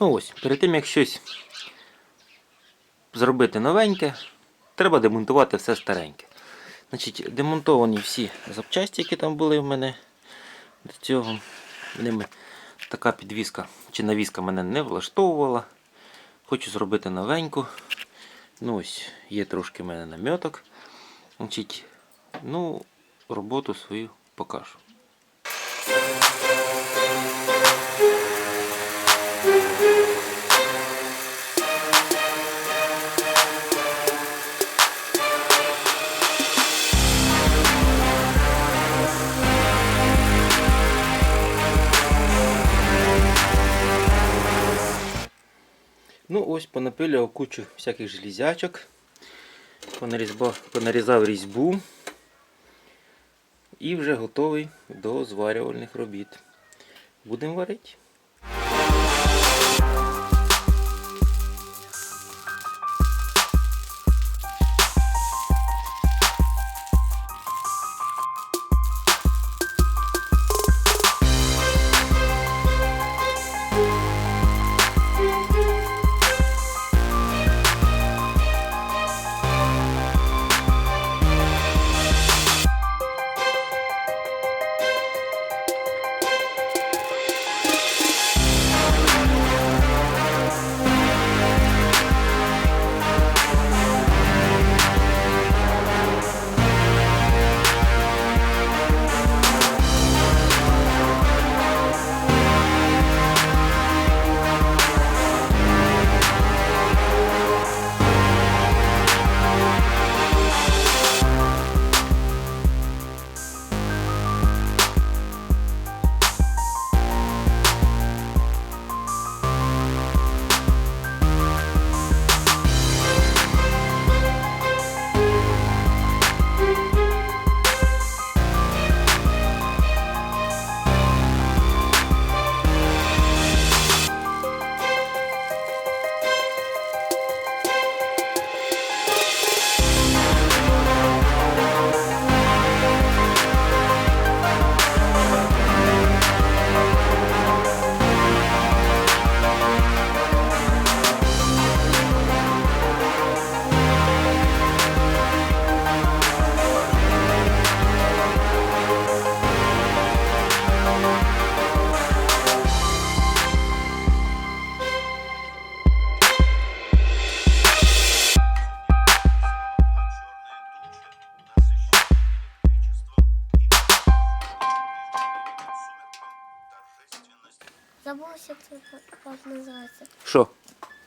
Ну ось, перед тим як щось зробити новеньке, треба демонтувати все стареньке. Значить, демонтовані всі запчасті, які там були в мене до цього. Ними така підвіска чи навіска мене не влаштовувала. Хочу зробити новеньку. Ну ось, є трошки в мене наміток. Значить, ну, роботу свою покажу. Ось понапиляв кучу всяких железячок. Понарізав різьбу. І вже готовий до зварювальних робіт. Будемо варити. Забулося, як це як називається. Що?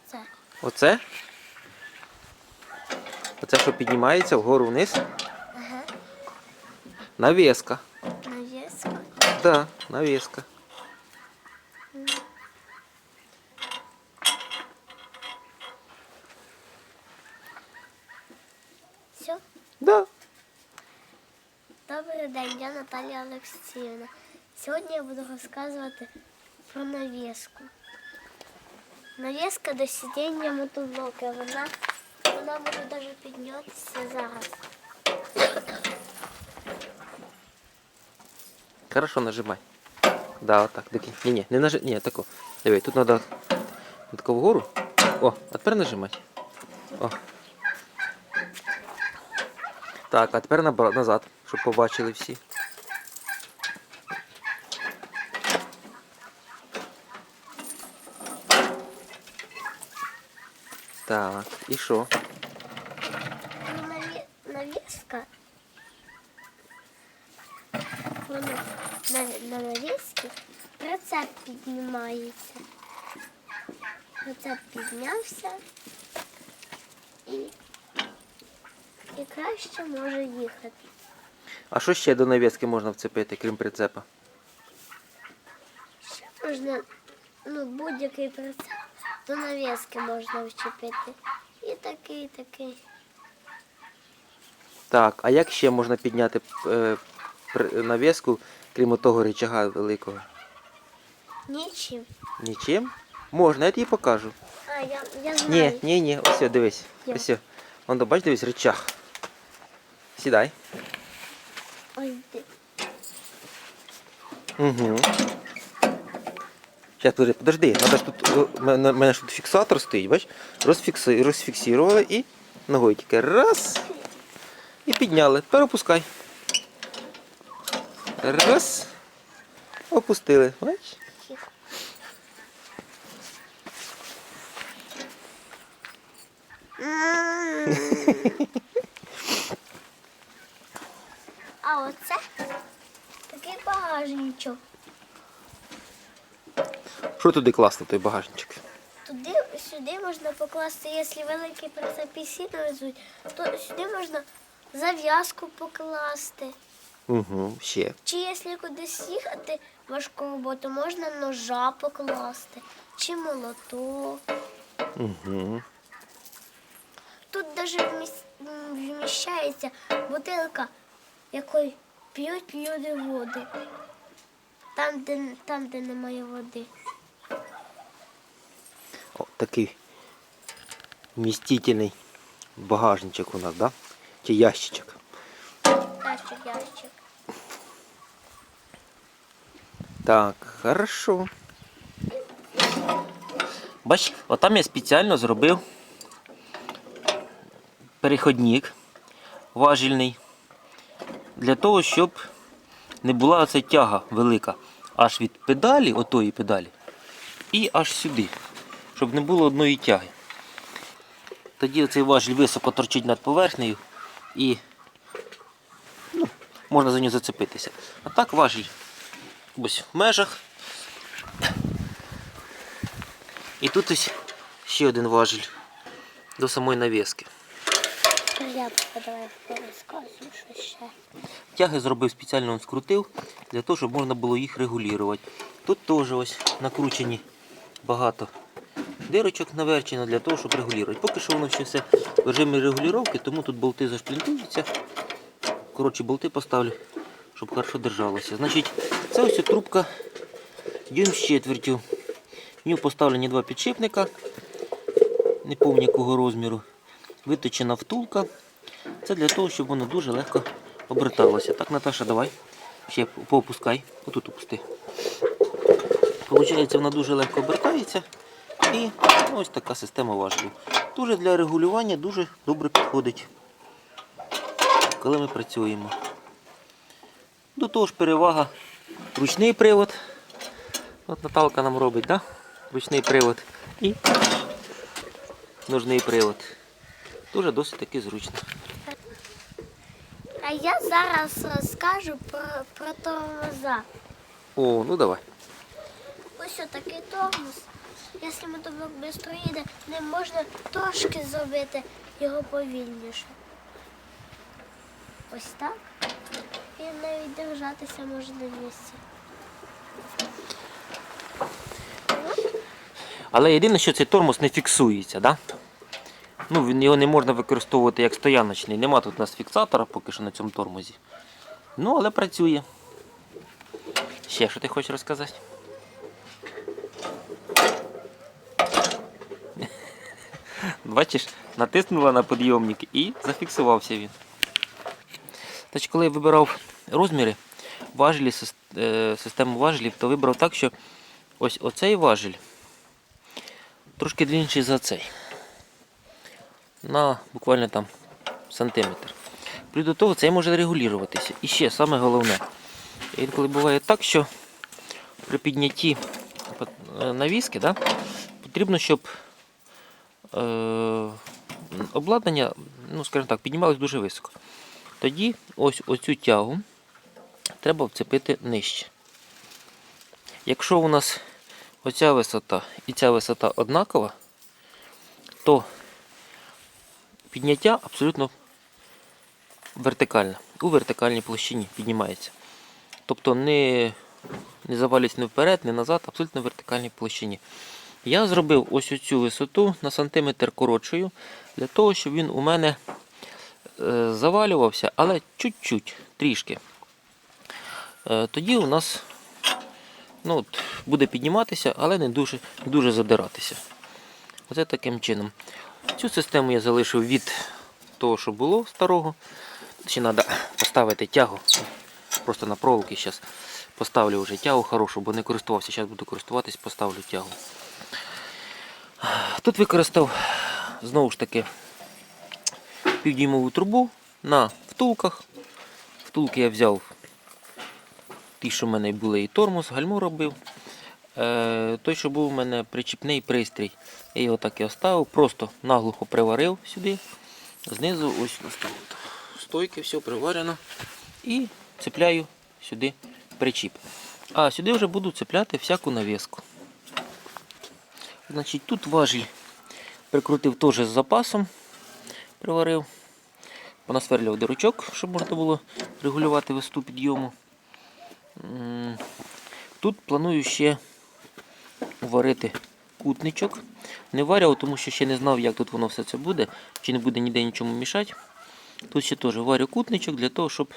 Це. Оце? Оце що піднімається вгору вниз? Ага. Навіска. Навіска. Так, да, навіска. Все. Да. Добрий день, я Наталія Олексіївна. Сьогодні я буду розказувати про навіску. Навіска до сидіння мотоблока. Вона, вона може навіть піднятися зараз. Хорошо, нажимай. Да, вот так. Таки. Не, не, не нажи. Не, тако. Диви, тут надо тако вгору. О, а тепер нажимай. О. Так, а тепер назад, щоб побачили всі. Так, і що? Навіска. Вона на, на навісці прицеп піднімається. Прицеп піднявся і, і краще може їхати. А що ще до навіски можна вцепити, крім прицепа? Ще можна, ну, будь-який прицеп до навіски можна вчепити. І такий, і такий. Так, а як ще можна підняти е, навіску, крім того рычага великого? Нічим. Нічим? Можна, я тобі покажу. А, я, я знаю. Ні, ні, ні, ось, дивись. Є. Ось. Вон, бач, дивись, рычаг. Сідай. Ось де. Угу. Зараз, подожди, подожди. Надо ж тут, о, в мене, мене ж тут фіксатор стоїть, бач? Розфікси, розфіксували і ногою тільки раз. І підняли. Тепер опускай. Раз. Опустили. Бач? А оце такий багажничок. Що туди класти, той багажничок? Туди сюди можна покласти, якщо великий пресапісін везуть, то сюди можна зав'язку покласти. Угу, ще. Чи якщо кудись їхати важку роботу, можна ножа покласти, чи молоток. Угу. Тут навіть вміщається бутилка, якою п'ють люди води. Там, де, там, де немає води. Такий вмістительний багажничок у нас, да? Чи ящичок. Ящик, ящик. Так, хорошо. Бач, отам я спеціально зробив переходник важільний. Для того, щоб не була оця тяга велика аж від педалі, отої педалі, і аж сюди. Щоб не було одної тяги. Тоді цей важіль високо торчить над поверхнею і ну, можна за нього зацепитися. А так важіль ось в межах. І тут ось ще один важіль до самої навіски. Я давай розказую, що ще. Тяги зробив спеціально он скрутив, для того, щоб можна було їх регулювати. Тут теж ось накручені багато дирочок наверчено для того, щоб регулювати. Поки що воно ще все в режимі регулювання, тому тут болти зашплінтуються. Коротше, болти поставлю, щоб хорошо держалося. Значить, це ось трубка дюйм з четвертю. В нього поставлені два підшипника, не пам'ятаю якого розміру. Виточена втулка. Це для того, щоб воно дуже легко оберталося. Так, Наташа, давай. Ще поопускай. Отут опусти. Получається, вона дуже легко обертається. І ну, ось така система важлів. Дуже для регулювання дуже добре підходить, коли ми працюємо. До того ж перевага ручний привод. От Наталка нам робить, да? ручний привод і ножний привод. Дуже досить таки зручно. А я зараз розкажу про, про тормоза. О, ну давай. Ось такий тормоз. Якщо мотовик швидко їде, не можна трошки зробити його повільніше. Ось так. І навіть держатися може на місці. Але єдине, що цей тормоз не фіксується, да? Ну, він його не можна використовувати як стояночний. Нема тут у нас фіксатора поки що на цьому тормозі. Ну, але працює. Ще що ти хочеш розказати? Бачиш, натиснула на підйомник і зафіксувався він. Тож, коли я вибирав розміри важелі, е, систему важелів, то вибрав так, що ось оцей важель трошки длінший за цей. На буквально там сантиметр. Плюс до того цей може регулюватися. І ще саме головне. Інколи буває так, що при піднятті е, навіски да, потрібно, щоб обладнання, ну, скажімо так, піднімалось дуже високо. Тоді ось оцю тягу треба вцепити нижче. Якщо у нас оця висота і ця висота однакова, то підняття абсолютно вертикальне. У вертикальній площині піднімається. Тобто не, не завалюється не вперед, не назад, абсолютно в вертикальній площині. Я зробив ось цю висоту на сантиметр коротшою, для того, щоб він у мене е, завалювався, але чуть-чуть, трішки. Е, тоді у нас ну, от, буде підніматися, але не дуже, дуже задиратися. Оце таким чином. Цю систему я залишив від того, що було старого. Ще треба поставити тягу просто на проволоки зараз. Поставлю вже тягу хорошу, бо не користувався. Зараз буду користуватись, поставлю тягу. Тут використав знову ж таки півдюймову трубу на втулках. Втулки я взяв ті, що в мене були і тормоз, гальмо робив. Е, той, що був у мене причіпний пристрій, я його так і оставив, просто наглухо приварив сюди. Знизу ось ось. Стойки, все приварено. І цепляю сюди причіп. А сюди вже буду цепляти всяку навіску. Значить, тут важіль прикрутив теж з запасом, приварив. Понасверлював дирочок, щоб можна було регулювати висоту підйому. Тут планую ще варити кутничок. Не варяв, тому що ще не знав, як тут воно все це буде, чи не буде ніде нічому мішати. Тут ще теж варю кутничок для того, щоб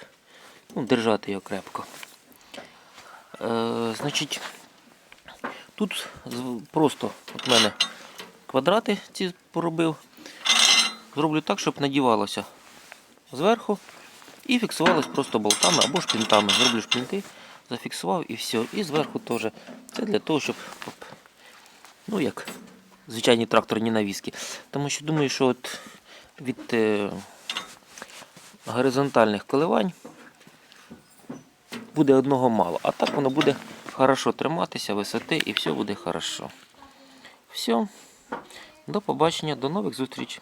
ну, держати його крепко. Е, значить, тут просто от мене квадрати ці поробив. Зроблю так, щоб надівалося зверху і фіксувалось просто болтами або шплінтами. Зроблю шплінти, зафіксував і все. І зверху теж. Це для того, щоб ну як звичайні тракторні навіски. Тому що думаю, що от від е, горизонтальних коливань буде одного мало. А так воно буде хорошо триматися, висоти і все буде хорошо. Все. До побачення, до нових зустрічей.